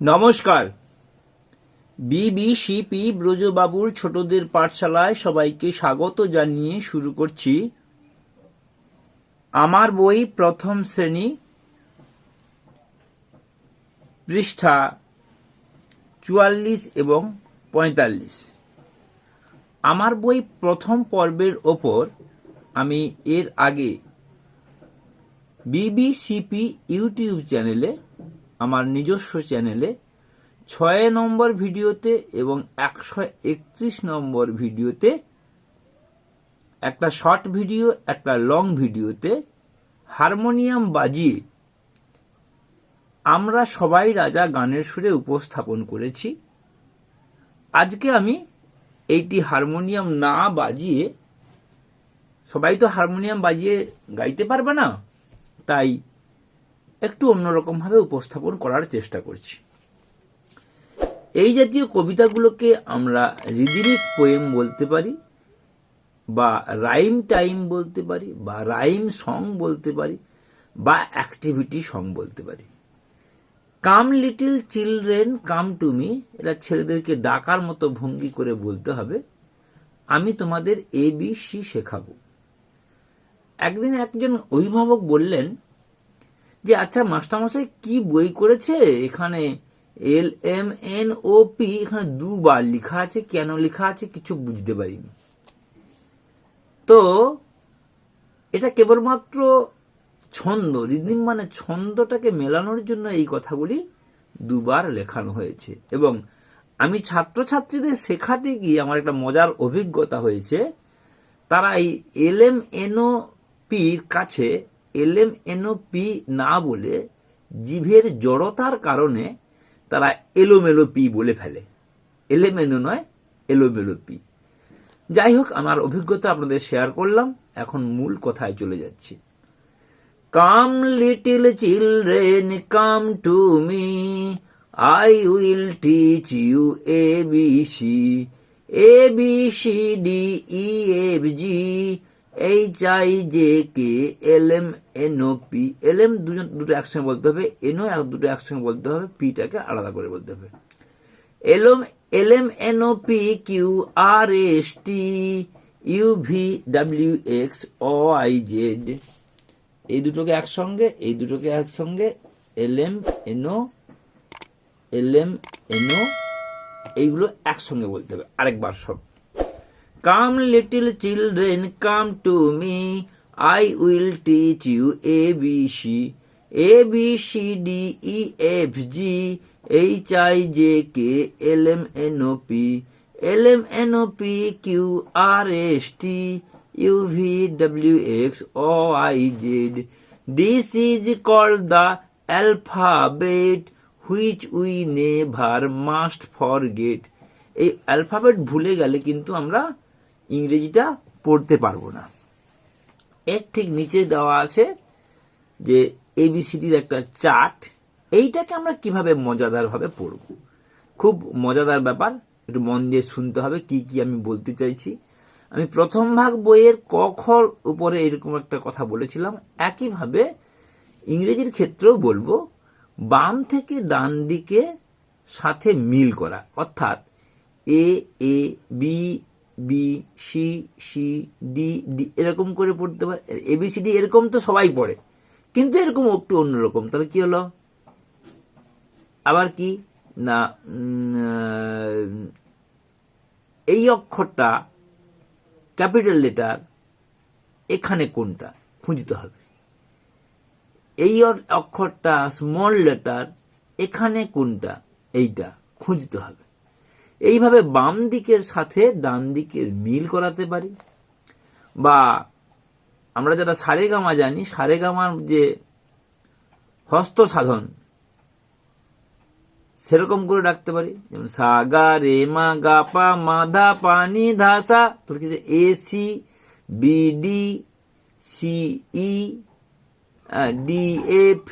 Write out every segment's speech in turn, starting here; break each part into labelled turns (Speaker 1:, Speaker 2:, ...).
Speaker 1: নমস্কার। বিবিসিপি ব্রজবাবুর ছোটদের পাঠশালায় সবাইকে স্বাগত জানিয়ে শুরু করছি। আমার বই প্রথম শ্রেণি, পৃষ্ঠা চুয়াল্লিশ এবং পঁয়তাল্লিশ। আমার বই প্রথম পর্বের ওপর আমি এর আগে বিবিসিপি ইউটিউব চ্যানেলে আমার নিজস্ব চ্যানেলে ছয় নম্বর ভিডিওতে এবং একশো একত্রিশ নম্বর ভিডিওতে, একটা শর্ট ভিডিও, একটা লং ভিডিওতে হারমোনিয়াম বাজিয়ে আমরা সবাই রাজা গানের সুরে উপস্থাপন করেছি। আজকে আমি এইটি হারমোনিয়াম না বাজিয়ে, সবাই তো হারমোনিয়াম বাজিয়ে গাইতে পারবে না, তাই একটু অন্যরকমভাবে উপস্থাপন করার চেষ্টা করছি। এই জাতীয় কবিতাগুলোকে আমরা রিদিমিক পোয়েম বলতে পারি, বা রাইম টাইম বলতে পারি, বা রাইম সং বলতে পারি, বা অ্যাক্টিভিটি সং বলতে পারি। Come little children come to me এটা ছেলেদেরকে ডাকার মতো ভঙ্গি করে বলতে হবে। আমি তোমাদের এ বি সি শেখাবো। একদিন একজন অভিভাবক বললেন যে আচ্ছা মাস্টারমশাই কি বই করেছে? এখানে L M N O P, এখানে দুবার লেখা আছে, কেন লেখা আছে কিছু বুঝতে পারিনি। তো, এটা কেবলমাত্র ছন্দ, রিদিম মানে ছন্দটাকে মেলানোর জন্য এই কথাগুলি দুবার লেখানো হয়েছে। এবং আমি ছাত্রছাত্রীদের শেখাতে গিয়ে আমার একটা মজার অভিজ্ঞতা হয়েছে। তারা এই এল এম এন এনও পির কাছে এলএম এনওপি না বলে জিভের জড়তার কারণে তারা এলোমেলো পি বলে ফেলে। এলেমেনো নয়, এলোমেলো পি। যাই হোক, আমার অভিজ্ঞতা আপনাদের শেয়ার করলাম। এখন মূল কথায় চলে যাচ্ছি। Come little children come to me I will teach you A B C A B C D E F G H I J K L M N O P L M দুজন, দুটো একসঙ্গে বলতে হবে, NO এক দুটো একসঙ্গে বলতে হবে, পিটাকে আলাদা করে বলতে হবে। L M N O P, Q, R, S, T, U, V, W, X Y, Z, এই দুটোকে একসঙ্গে, এই দুটোকে একসঙ্গে L M N O L M N O, এইগুলো একসঙ্গে বলতে হবে, আরেকবার সব। Come little children come to me I will teach you A B C A B C D E F G H I J K L M N O P L M N O P Q R S T U V W X Y Z this is call the alphabet which we never must forget এই alphabet ভুলে গেলে কিন্তু আমরা ইংরেজিটা পড়তে পারব না। এর ঠিক নিচে দেওয়া আছে যে এবিসিডির একটা চার্ট, এইটাকে আমরা কীভাবে মজাদারভাবে পড়ব? খুব মজাদার ব্যাপার, একটু মন দিয়ে শুনতে হবে কি কি আমি বলতে চাইছি। আমি প্রথম ভাগ বইয়ের ক খর উপরে এরকম একটা কথা বলেছিলাম, একইভাবে ইংরেজির ক্ষেত্রেও বলব, বাম থেকে ডান দিকে সাথে মিল করা, অর্থাৎ A A B B C C D D এরকম করে পড়তে পারে। এবিসিডি এরকম তো সবাই পড়ে। কিন্তু এরকম একটু অন্যরকম। তাহলে কি হলো? আবার কি? না এই অক্ষরটা, ক্যাপিটাল লেটার, এখানে কোনটা? খুঁজতে হবে। এই অক্ষরটা স্মল লেটার এখানে কোনটা? এইটা। খুঁজতে হবে। এইভাবে বাম দিকের সাথে ডান দিকের মিল করাতে পারি। বা আমরা যারা সারেগামা জানি, সারেগামার যে হস্ত সাধন, সেরকম করে ডাকতে পারি। যেমন সা গা রে মা গা পা মা ধা পা নি ধা সা A C B D C E D F,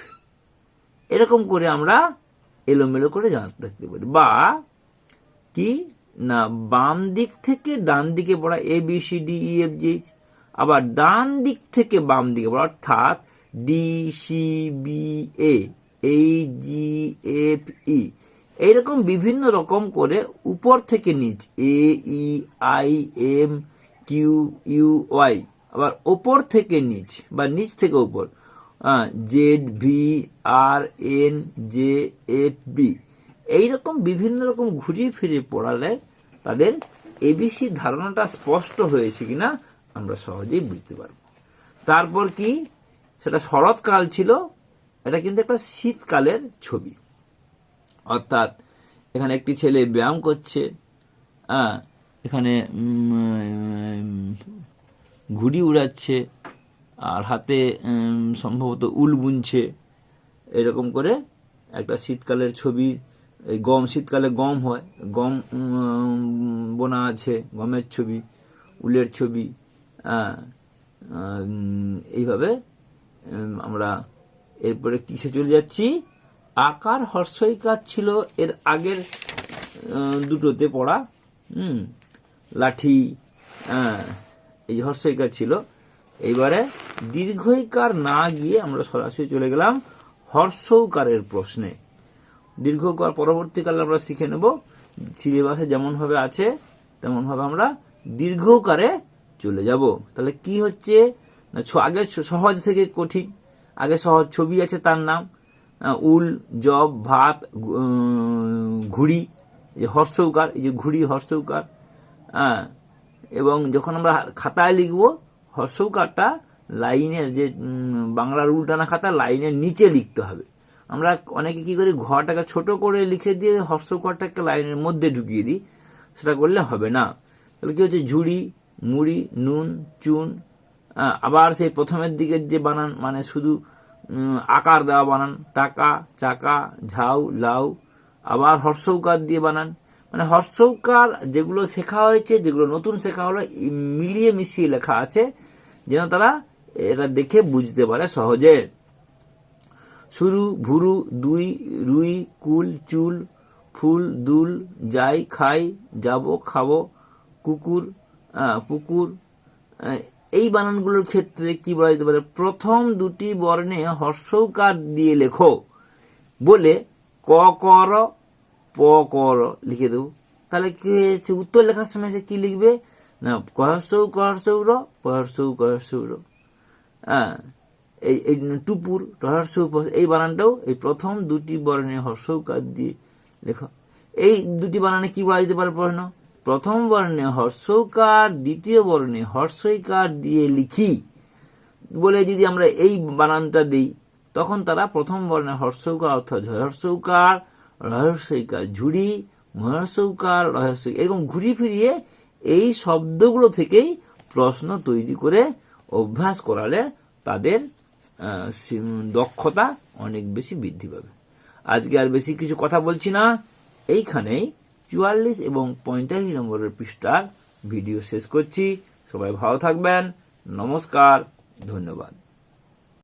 Speaker 1: এরকম করে আমরা এলোমেলো করে জানতে থাকতে পারি। বা কি? না, বাম দিক থেকে ডান দিকে পড়া A B C D E F G আবার ডান দিক থেকে বাম দিকে পড়া, অর্থাৎ ডি সি বি এ এই জি এফ ই এইরকম বিভিন্ন রকম করে উপর থেকে নিচ A E I M Q U Y আবার ওপর থেকে নিচ বা নিচ থেকে উপর Z V R N J F B এইরকম বিভিন্ন রকম ঘুরিয়ে ফিরিয়ে পড়ালে তাদের এবিসি ধারণাটা স্পষ্ট হয়েছে কিনা আমরা সহজেই বুঝতে পারব। তারপর কি? সেটা শরৎকাল ছিল, এটা কিন্তু একটা শীতকালের ছবি। অর্থাৎ এখানে একটি ছেলে ব্যায়াম করছে হ্যাঁ এখানে ঘুড়ি উড়াচ্ছে, আর হাতে সম্ভবত উল বুনছে, এরকম করে একটা শীতকালের ছবি এই গম শীতকালে গম হয়। গম বোনা আছে গমের ছবি উলের ছবি হ্যাঁ, এইভাবে আমরা এরপরে কিসে চলে যাচ্ছি? আকার হর্ষইকার ছিল এর আগের দুটোতে পড়া হুম লাঠি আহ, এই হর্ষইকার ছিল। এইবারে দীর্ঘইকার না গিয়ে আমরা সরাসরি চলে গেলাম হর্ষৌকারের প্রশ্নে। দীর্ঘকার পরবর্তীকালে আমরা শিখে নেব সিলেবাসে যেমন ভাবে আছে তেমন ভাবে আমরা দীর্ঘকারে চলে যাব। তাহলে কি হচ্ছে? না আগে সহজ থেকে কঠিন। আগে সহজ ছবি আছে তার নাম। উল জব ভাত ঘুড়ি যে হর্ষৌকার এই যে ঘুড়ি হর্ষৌকার হ্যাঁ এবং যখন আমরা খাতায় লিখব হর্ষৌকারটা লাইনের যে উম, বাংলার উল্টানা খাতা লাইনের নিচে লিখতে হবে। আমরা অনেকে কি করি, ঘরটাকে ছোট করে লিখে দিয়ে হর্ষৌকারটাকে লাইনের মধ্যে ঢুকিয়ে দিই, সেটা করলে হবে না। তাহলে কি হচ্ছে, ঝুড়ি, মুড়ি, নুন, চুন আবার সেই প্রথমের দিকের যে বানান মানে শুধু আকার দেওয়া বানান, টাকা, চাকা, ঝাউ, লাউ, আবার হর্ষৌকার দিয়ে বানান। মানে হর্ষৌকার যেগুলো শেখা হয়েছে, যেগুলো নতুন শেখা হলো মিলিয়ে মিশিয়ে লেখা আছে, যেন তারা এটা দেখে বুঝতে পারে সহজে। শুরু, ভুরু, দুই, রুই, কুল, চুল, ফুল, দুল, যাই, খাই, যাব, খাব, কুকুর পুকুর এই বানানগুলোর ক্ষেত্রে কি বলা যেতে পারে? প্রথম দুটি বর্ণে হর্ষৌকার দিয়ে লেখো। বলে ক কর প কর লিখে দেবো। তাহলে কি হয়েছে? উত্তর লেখার সময় সে কি লিখবে? না কহসৌ কহসৌর পহসৌ কহসৌর হ্যাঁ এই এই টুপুর রহস্য এই বানানটাও এই প্রথম দুটি বর্ণে হর্ষৌকার দিয়ে লেখা। এই দুটি বানানে কি বলা যেতে পারে প্রশ্ন? প্রথম বর্ণে হর্ষৌকার, দ্বিতীয় বর্ণে হর্ষইকার দিয়ে লিখি। বলে যদি আমরা এই বানানটা দিই, তখন তারা প্রথম বর্ণে হর্ষৌকার অর্থাৎ হর্ষৌকার রহস্যইকার ঝুড়ি, মহর্ষৌকার, রহস্য, এরকম ঘুরিয়ে ফিরিয়ে এই শব্দগুলো থেকেই প্রশ্ন তৈরি করে অভ্যাস করালে তাদের দক্ষতা অনেক বেশি বৃদ্ধি পাবে। আজকে আর বেশি কিছু কথা বলছি না। এইখানেই চুয়াল্লিশ এবং পঁয়তাল্লিশ নম্বরের পৃষ্ঠার ভিডিও শেষ করছি। সবাই ভালো থাকবেন। নমস্কার। ধন্যবাদ।